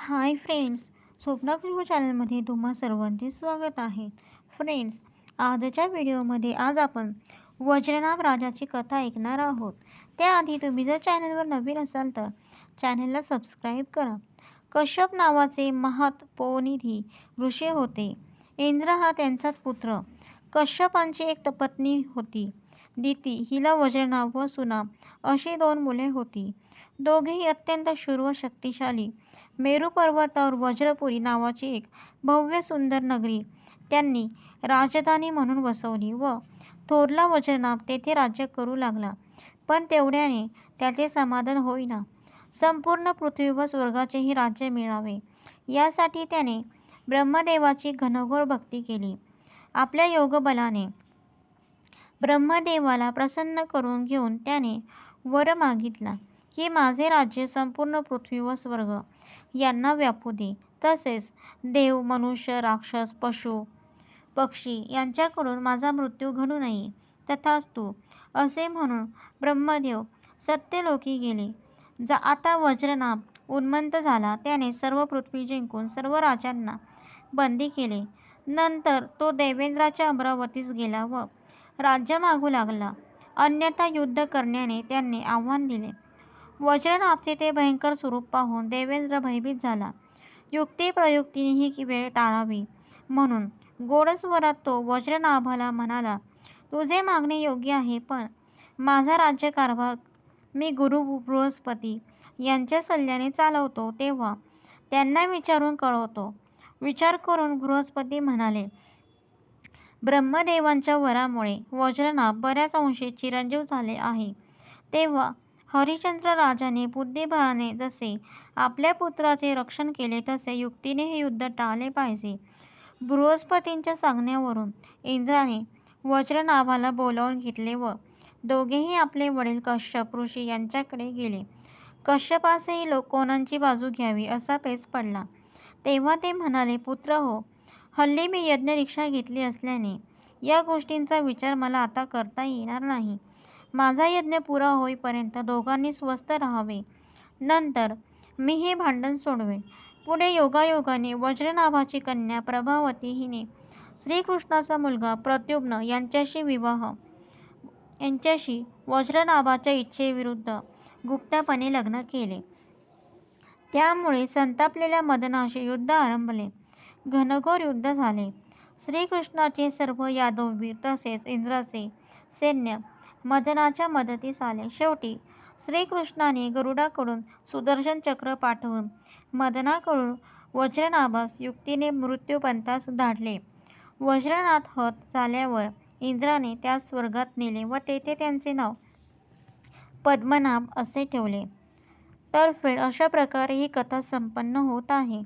Hi friends Swapna चॅनलमध्ये तुम्हा सर्वांचे स्वागत आहे. फ्रेंड्स आजच्या व्हिडिओमध्ये आज आपण वज्रनाभ राजाची कथा ऐकणार आहोत. त्याआधी तुम्ही जर चॅनलवर नवीन असाल तर चॅनलला सबस्क्राईब करा. कश्यप नावाचे महातपोनिधी ऋषी होते. इंद्र हा त्यांचाच पुत्र. कश्यपांची एक पत्नी होती. दिती हिला वज्रनाभ व सुना अशी दोन मुले होती. दोघेही अत्यंत शूर व शक्तिशाली मेरू पर्वतावर वज्रपुरी नावाची एक भव्य सुंदर नगरी त्यांनी राजधानी म्हणून वसवली व थोरला वज्रनाभ तेथे राज्य करू लागला. पण तेवढ्याने त्याचे समाधान होईना. संपूर्ण पृथ्वी व स्वर्गाचेही राज्य मिळावे यासाठी त्याने ब्रह्मदेवाची घनघोर भक्ती केली. आपल्या योगबलाने ब्रह्मदेवाला प्रसन्न करून घेऊन त्याने वर मागितला की माझे राज्य संपूर्ण पृथ्वी व स्वर्ग यांना व्यापू दे. तसेच देव, मनुष्य, राक्षस, पशु, पक्षी यांच्याकडून माझा मृत्यू घडू नये. तथास्तु असे म्हणून ब्रह्मदेव सत्यलोकी गेले. आता वज्रनाभ उन्मत्त झाला. त्याने सर्व पृथ्वी जिंकून सर्व राजांना बंदी केले. नंतर तो देवेंद्राच्या अमरावतीस गेला व राज्य मागू लागला. अन्यथा युद्ध करण्याचे त्याने आव्हान दिले. वज्रनाभचे ते भयंकर स्वरूप पाहून देवेंद्र भयभीत झाला. युक्तिप्रयुक्तीने ही वेळ टाळावी म्हणून गोड स्वरात तो वज्रनाभाला म्हणाला, तुझे मागणे योग्य आहे, पण माझा राज्यकारभार मी गुरु बृहस्पती यांच्या सल्ल्याने चालवतो तेव्हा त्यांना विचारून कळवतो. विचार करून बृहस्पती म्हणाले, ब्रह्मदेवांच्या वरामुळे वज्रनाभ बऱ्याच अंशी चिरंजीव झाले आहे. तेव्हा हरिश्चंद्र राजाने बुद्धिबळाने जसे आपल्या पुत्राचे रक्षण केले तसे युक्तीने हे युद्ध टाळले पाहिजे. बृहस्पतींच्या सांगण्यावरून इंद्राने वज्रनाभाला बोलावून घेतले व दोघेही आपले वडील कश्यप ऋषी यांच्याकडे गेले. कश्यपासही कोणाची बाजू घ्यावी असा पेच पडला. तेव्हा ते म्हणाले, पुत्रहो, हल्ली मी यज्ञदीक्षा घेतली असल्याने या गोष्टींचा विचार मला आता करता येणार नाही. माझा यज्ञ पुरा होईपर्यंत दोघांनी स्वस्थ राहावे. नंतर मी हे भांडण सोडवेन. पुढे योगायोगाने वज्रनाभाची कन्या प्रभावती हिने श्रीकृष्णाचा मुलगा प्रद्युम्न याच्याशी विवाह याच्याशी वज्रनाभाच्या इच्छेविरुद्ध गुप्तपणे लग्न केले. त्यामुळे संतापलेल्या मदनाशी युद्ध आरंभले. घनघोर युद्ध झाले. श्रीकृष्णाचे सर्व यादववीर तसेच इंद्राचे सैन्य मदनाच्या मदतीस आले. शेवटी श्रीकृष्णाने गरुडाकडून सुदर्शन चक्र पाठवून मदनाकडून वज्रनाभास युक्तीने मृत्युपंथास धाडले. वज्रनाथ हत झाल्यावर इंद्राने त्यास स्वर्गात नेले व तेथे त्याचे नाव पद्मनाभ असे ठेवले. तर फ्रेंड्स अशा प्रकारे ही कथा संपन्न होत आहे.